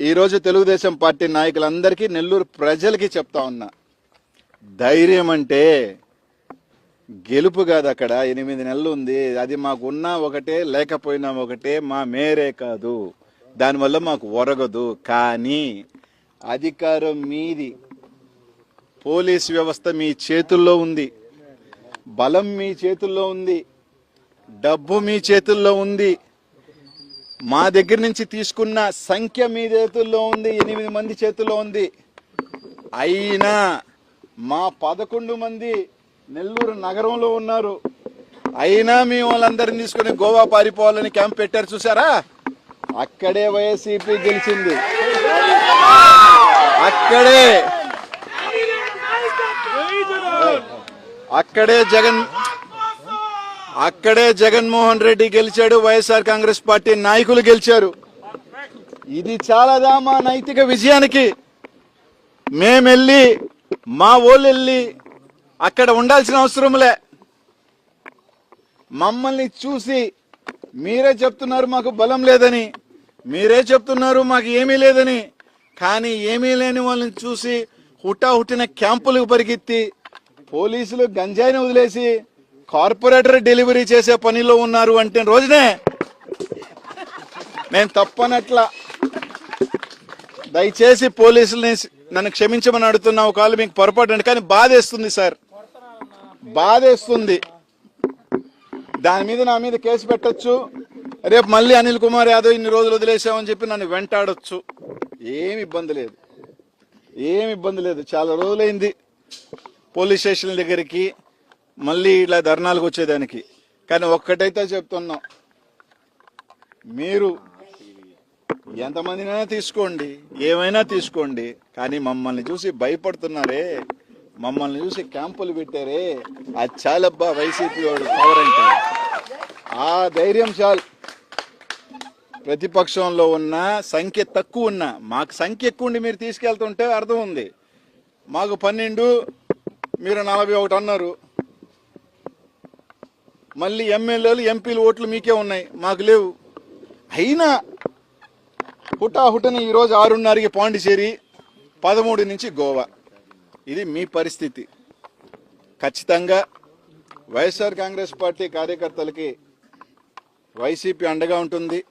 ఈరోజు తెలుగుదేశం పార్టీ నాయకులందరికీ నెల్లూరు ప్రజలకి చెప్తా ఉన్నా. ధైర్యం అంటే గెలుపు కాదు అక్కడ. ఎనిమిది నెలలు ఉంది. అది మాకు ఉన్నా ఒకటే లేకపోయినా ఒకటే మా మేరే కాదు. దానివల్ల మాకు ఒరగదు. కానీ అధికారం మీది. పోలీస్ వ్యవస్థ మీ చేతుల్లో ఉంది. బలం మీ చేతుల్లో ఉంది. డబ్బు మీ చేతుల్లో ఉంది. మా దగ్గర నుంచి తీసుకున్న సంఖ్య మీ చేతుల్లో ఉంది ఎనిమిది మంది చేతుల్లో ఉంది. అయినా మా పదకొండు మంది నెల్లూరు నగరంలో ఉన్నారు. అయినా మేము వాళ్ళందరిని తీసుకుని గోవా పారిపోవాలని క్యాంప్ పెట్టారు చూసారా అక్కడే వైఎస్సీపీ గెలిచింది. అక్కడే. అక్కడే జగన్ అక్కడే జగన్మోహన్ రెడ్డి గెలిచాడు వైఎస్ఆర్ కాంగ్రెస్ పార్టీ నాయకులు గెలిచారు. ఇది చాలదా మా నైతిక విజయానికి. మేమెళ్ళి మా వాళ్ళు వెళ్ళి అక్కడ ఉండాల్సిన అవసరంలే మమ్మల్ని చూసి మీరే చెప్తున్నారు మాకు బలం లేదని మీరే చెప్తున్నారు మాకు ఏమీ లేదని కానీ ఏమీ లేని వాళ్ళని చూసి హుటా హుట్టిన క్యాంపులకు పరిగెత్తి పోలీసులు గంజాయిని వదిలేసి కార్పొరేటర్ డెలివరీ చేసే పనిలో ఉన్నారు అంటే రోజునే. నేను తప్పనట్లా దయచేసి పోలీసుల్ని నన్ను క్షమించమని అడుగుతున్నా ఒకవేళ మీకు పొరపాటు అండి కానీ బాధేస్తుంది సార్. బాధేస్తుంది. దాని మీద నా మీద కేసు పెట్టచ్చు. రేపు మళ్ళీ అనిల్ కుమార్ యాదవ్ ఇన్ని రోజులు వదిలేసామని చెప్పి నన్ను వెంటాడొచ్చు. ఏమి ఇబ్బంది లేదు. ఏమి ఇబ్బంది లేదు. చాలా రోజులైంది పోలీస్ స్టేషన్ దగ్గరికి. మళ్ళీ ఇలా ధర్నాలకు వచ్చేదానికి. కానీ ఒక్కటైతే చెప్తున్నాం. మీరు ఎంతమందినైనా తీసుకోండి ఏమైనా తీసుకోండి కానీ మమ్మల్ని చూసి భయపడుతున్నారే మమ్మల్ని చూసి క్యాంపులు పెట్టారే అది చాలబ్బా వైసీపీ వాడు పవర్ అంటే. ఆ ధైర్యం చాలు. ప్రతిపక్షంలో ఉన్న సంఖ్య తక్కువ ఉన్న మాకు సంఖ్య ఎక్కువ ఉండి మీరు తీసుకెళ్తుంటే అర్థం ఉంది. మాకు పన్నెండు మీరు నలభై ఒకటి అన్నారు. మళ్ళీ ఎమ్మెల్యేలు ఎంపీలు ఓట్లు మీకే ఉన్నాయి. మాకు లేవు. అయినా హుటాహుటని ఈరోజు ఆరున్నరకి పాండిచేరి పదమూడు నుంచి గోవా. ఇది మీ పరిస్థితి. ఖచ్చితంగా వైఎస్ఆర్ కాంగ్రెస్ పార్టీ కార్యకర్తలకి వైసీపీ అండగా ఉంటుంది.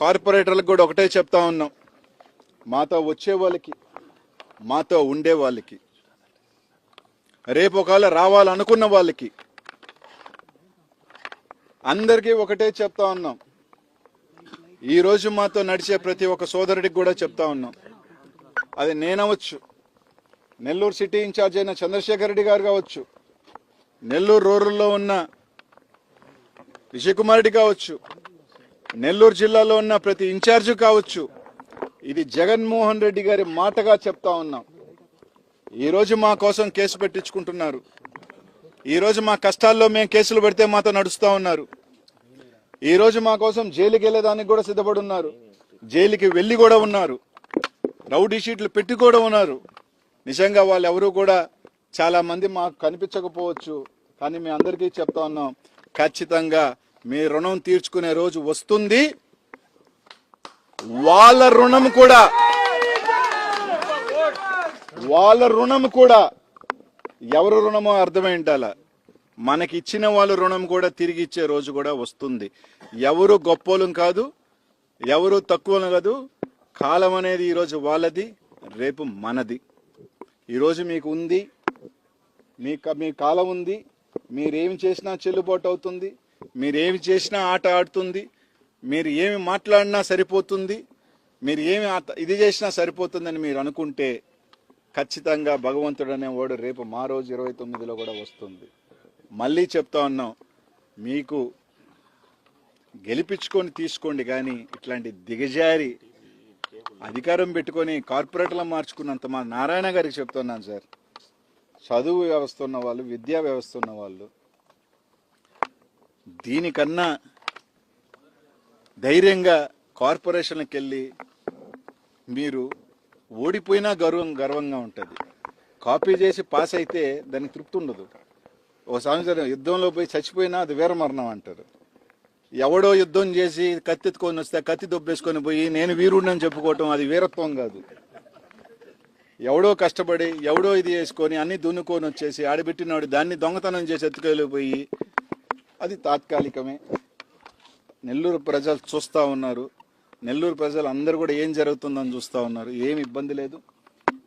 కార్పొరేటర్లకు కూడా ఒకటే చెప్తా ఉన్నాం. మాతో వచ్చే వాళ్ళకి మాతో ఉండే వాళ్ళకి రేపు ఒకవేళ రావాలనుకున్న వాళ్ళకి అందరికీ ఒకటే చెప్తా ఉన్నాం. ఈ రోజు మాతో నడిచే ప్రతి ఒక్క సోదరుడికి కూడా చెప్తా ఉన్నాం. అది నేనవచ్చు. నెల్లూరు సిటీ ఇన్ఛార్జ్ అయిన చంద్రశేఖర్ రెడ్డి గారు కావచ్చు. నెల్లూరు రూరల్లో ఉన్న విజయకుమార్ రెడ్డి కావచ్చు. నెల్లూరు జిల్లాలో ఉన్న ప్రతి ఇన్ఛార్జ్ కావచ్చు. ఇది జగన్మోహన్ రెడ్డి గారి మాటగా చెప్తా ఉన్నాం. ఈరోజు మా కోసం కేసు పెట్టించుకుంటున్నారు. ఈరోజు మా కష్టాల్లో మేము కేసులు పెడితే మాతో నడుస్తూ ఉన్నారు. ఈరోజు మా కోసం జైలుకి వెళ్ళేదానికి కూడా సిద్ధపడి ఉన్నారు జైలుకి వెళ్ళి కూడా ఉన్నారు. రౌడీ షీట్లు పెట్టి కూడా ఉన్నారు. నిజంగా వాళ్ళు ఎవరు కూడా చాలా మంది మాకు కనిపించకపోవచ్చు. కానీ మీ అందరికీ చెప్తా ఉన్నాం ఖచ్చితంగా మీ రుణం తీర్చుకునే రోజు వస్తుంది. వాళ్ళ రుణం కూడా వాళ్ళ రుణం కూడా ఎవరు రుణమో అర్థమైంటాల? మనకి ఇచ్చిన వాళ్ళు రుణం కూడా తిరిగి ఇచ్చే రోజు కూడా వస్తుంది. ఎవరు గొప్పోలం కాదు ఎవరు తక్కువలు కాదు కాలం అనేది ఈరోజు వాళ్ళది రేపు మనది. ఈరోజు మీకు ఉంది మీ మీ కాలం ఉంది మీరేమి చేసినా చెల్లుబాటు అవుతుంది మీరేమి చేసినా ఆట ఆడుతుంది మీరు ఏమి మాట్లాడినా సరిపోతుంది మీరు ఏమి ఆట- ఇది చేసినా సరిపోతుందని మీరు అనుకుంటే ఖచ్చితంగా భగవంతుడు అనేవాడు రేపు మా రోజు ఇరవై తొమ్మిదిలో కూడా వస్తుంది. మళ్ళీ చెప్తా ఉన్నాం మీకు గెలిపించుకొని తీసుకోండి కానీ ఇట్లాంటి దిగజారి అధికారం పెట్టుకొని కార్పొరేట్లను మార్చుకున్నంత మా నారాయణ గారికి చెప్తున్నాను సార్. చదువు వ్యవస్థ ఉన్న వాళ్ళు విద్యా వ్యవస్థ ఉన్న వాళ్ళు దీనికన్నా ధైర్యంగా కార్పొరేషన్కి వెళ్ళి మీరు ఓడిపోయినా గర్వం గర్వంగా ఉంటుంది. కాపీ చేసి పాస్ అయితే దానికి తృప్తి ఉండదు. ఒక సంవత్సరం యుద్ధంలో పోయి చచ్చిపోయినా అది వీరమరణం అంటారు. ఎవడో యుద్ధం చేసి కత్తెత్తుకొని వస్తే కత్తి దొబ్బేసుకొని పోయి నేను వీరుడిని చెప్పుకోవటం అది వీరత్వం కాదు. ఎవడో కష్టపడి ఎవడో ఇది వేసుకొని అన్ని దున్నుకొని వచ్చేసి ఆడబెట్టినవాడు దాన్ని దొంగతనం చేసి ఎత్తుకెళ్ళిపోయి అది తాత్కాలికమే. నెల్లూరు ప్రజలు చూస్తూ ఉన్నారు. నెల్లూరు ప్రజలు అందరూ కూడా ఏం జరుగుతుందని చూస్తూ ఉన్నారు. ఏమి ఇబ్బంది లేదు.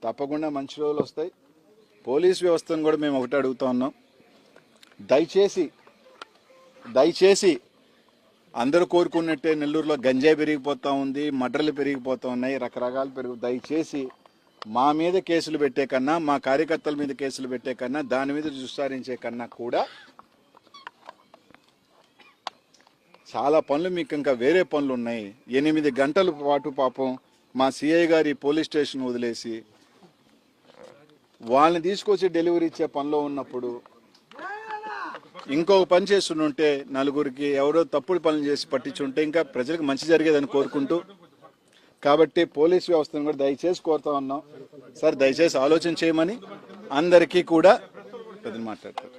తప్పకుండా మంచి రోజులు వస్తాయి. పోలీస్ వ్యవస్థను కూడా మేము ఒకటి అడుగుతా ఉన్నాం. దయచేసి దయచేసి అందరూ కోరుకున్నట్టే నెల్లూరులో గంజాయి పెరిగిపోతూ ఉంది మడ్రలు పెరిగిపోతూ ఉన్నాయి రకరకాలు పెరుగు దయచేసి మా మీద కేసులు పెట్టే కన్నా మా కార్యకర్తల మీద కేసులు పెట్టే కన్నా దాని మీద దుస్సారించే కన్నా కూడా చాలా పనులు మీకు ఇంకా వేరే పనులు ఉన్నాయి. ఎనిమిది గంటల పాటు పాపం మా సిఐ గారి పోలీస్ స్టేషన్ వదిలేసి వాళ్ళని తీసుకొచ్చి డెలివరీ ఇచ్చే పనిలో ఉన్నప్పుడు ఇంకొక పని చేస్తుంటే నలుగురికి ఎవరో తప్పుడు పనులు చేసి పట్టించుంటే ఇంకా ప్రజలకు మంచి జరిగేదని కోరుకుంటూ కాబట్టి పోలీస్ వ్యవస్థను కూడా దయచేసి కోరుతా ఉన్నాం. సార్ దయచేసి ఆలోచన చేయమని అందరికీ కూడా పెద్ద మాట్లాడతారు.